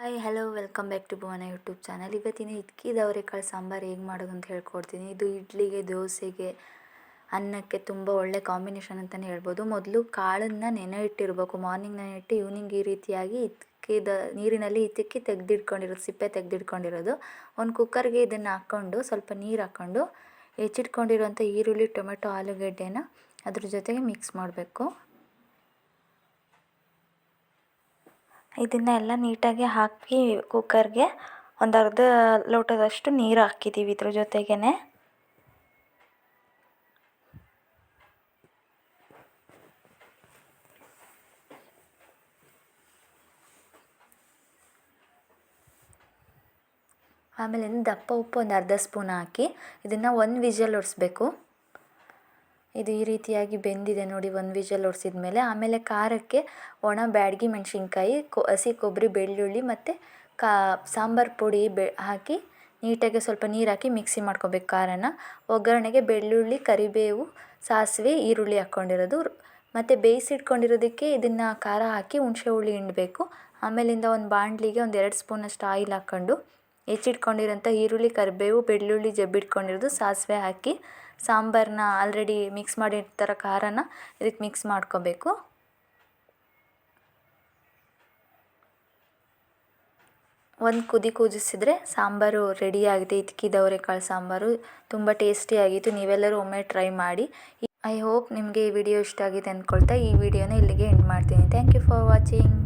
Hi hello welcome back to Bhuvana YouTube channel ಇವತ್ತಿನ ಹಿಚ್ಕಿದ ಅವರೆಕಾಳು ಸಾಂಬಾರು ಹೇಗೆ ಮಾಡೋದು ಅಂತ ಹೇಳ್ಕೊಡ್ತೀನಿ. ಇದು ಇಡ್ಲಿಗೆ, ದೋಸೆಗೆ, ಅನ್ನಕ್ಕೆ ತುಂಬ ಒಳ್ಳೆ ಕಾಂಬಿನೇಷನ್ ಅಂತಲೇ ಹೇಳ್ಬೋದು. ಮೊದಲು ಕಾಳನ್ನು ನೆನೆ ಇಟ್ಟಿರಬೇಕು ಮಾರ್ನಿಂಗ್ ನೆನೆ ಇಟ್ಟು ಈವ್ನಿಂಗ್ ಈ ರೀತಿಯಾಗಿ ಇದ ನೀರಿನಲ್ಲಿ ಇದಕ್ಕೆ ತೆಗೆದಿಟ್ಕೊಂಡಿರೋದು, ಸಿಪ್ಪೆ ತೆಗೆದಿಟ್ಕೊಂಡಿರೋದು. ಒಂದು ಕುಕ್ಕರ್ಗೆ ಇದನ್ನು ಹಾಕ್ಕೊಂಡು ಸ್ವಲ್ಪ ನೀರು ಹಾಕ್ಕೊಂಡು ಹೆಚ್ಚಿಟ್ಕೊಂಡಿರುವಂಥ ಈರುಳ್ಳಿ, ಟೊಮೆಟೊ, ಆಲೂಗಡ್ಡೆನ ಅದ್ರ ಜೊತೆಗೆ ಮಿಕ್ಸ್ ಮಾಡಬೇಕು. ಇದನ್ನೆಲ್ಲ ನೀಟಾಗಿ ಹಾಕಿ ಕುಕ್ಕರ್ಗೆ ಒಂದು ಅರ್ಧ ಲೋಟದಷ್ಟು ನೀರು ಹಾಕಿದ್ದೀವಿ ಇದ್ರ ಜೊತೆಗೇ ಆಮೇಲೆ ದಪ್ಪ ಉಪ್ಪು ಒಂದು ಅರ್ಧ ಸ್ಪೂನ್ ಹಾಕಿ ಇದನ್ನು ಒಂದು ವಿಷಲ್ ಹೊಡ್ಸ್ಬೇಕು ಇದು ಈ ರೀತಿಯಾಗಿ ಬೆಂದಿದೆ ನೋಡಿ, ಒಂದು ವಿಜಲ್ ಹೊಡ್ಸಿದ ಮೇಲೆ ಆಮೇಲೆ ಖಾರಕ್ಕೆ ಒಣ ಬ್ಯಾಡಗಿ ಮೆಣಸಿನ್ಕಾಯಿ, ಕೊ, ಹಸಿ ಕೊಬ್ಬರಿ ಬೆಳ್ಳುಳ್ಳಿ ಮತ್ತು ಕಾ, ಸಾಂಬಾರು ಪುಡಿ ಬೆ, ಹಾಕಿ ನೀಟಾಗಿ ಸ್ವಲ್ಪ ನೀರು ಹಾಕಿ ಮಿಕ್ಸಿ ಮಾಡ್ಕೊಬೇಕು ಖಾರನ. ಒಗ್ಗರಣೆಗೆ ಬೆಳ್ಳುಳ್ಳಿ, ಕರಿಬೇವು, ಸಾಸಿವೆ, ಈರುಳ್ಳಿ ಹಾಕ್ಕೊಂಡಿರೋದು. ಮತ್ತು ಬೇಯಿಸಿಟ್ಕೊಂಡಿರೋದಕ್ಕೆ ಇದನ್ನು ಖಾರ ಹಾಕಿ ಹುಣಸೆ ಹುಳಿ ಹಿಂಡಬೇಕು. ಆಮೇಲಿಂದ ಒಂದು ಬಾಣಲಿಗೆ ಒಂದು ಎರಡು ಸ್ಪೂನಷ್ಟು ಆಯಿಲ್ ಹಾಕ್ಕೊಂಡು ಹೆಚ್ಚಿಟ್ಕೊಂಡಿರೋಂಥ ಈರುಳ್ಳಿ, ಕರಿಬೇವು, ಬೆಳ್ಳುಳ್ಳಿ ಜಬ್ಬಿಟ್ಕೊಂಡಿರೋದು ಸಾಸಿವೆ ಹಾಕಿ ಸಾಂಬಾರನ್ನ ಆಲ್ರೆಡಿ ಮಿಕ್ಸ್ ಮಾಡಿರ್ತಾರ ಖಾರನ ಇದಕ್ಕೆ ಮಿಕ್ಸ್ ಮಾಡ್ಕೋಬೇಕು. ಒಂದು ಕುದಿ ಕುದಿಸಿದ್ರೆ ಸಾಂಬಾರು ರೆಡಿಯಾಗಿದೆ ಇದಕ್ಕೆ ದವರೆಕಾಳು ಸಾಂಬಾರು. ತುಂಬ ಟೇಸ್ಟಿಯಾಗಿತ್ತು ನೀವೆಲ್ಲರೂ ಒಮ್ಮೆ ಟ್ರೈ ಮಾಡಿ. ಐ ಹೋಪ್ ನಿಮಗೆ ಈ ವಿಡಿಯೋ ಇಷ್ಟ ಆಗಿದೆ ಅಂದ್ಕೊಳ್ತಾ ಈ ವಿಡಿಯೋನ ಇಲ್ಲಿಗೆ ಎಂಡ್ ಮಾಡ್ತೀನಿ. Thank you for watching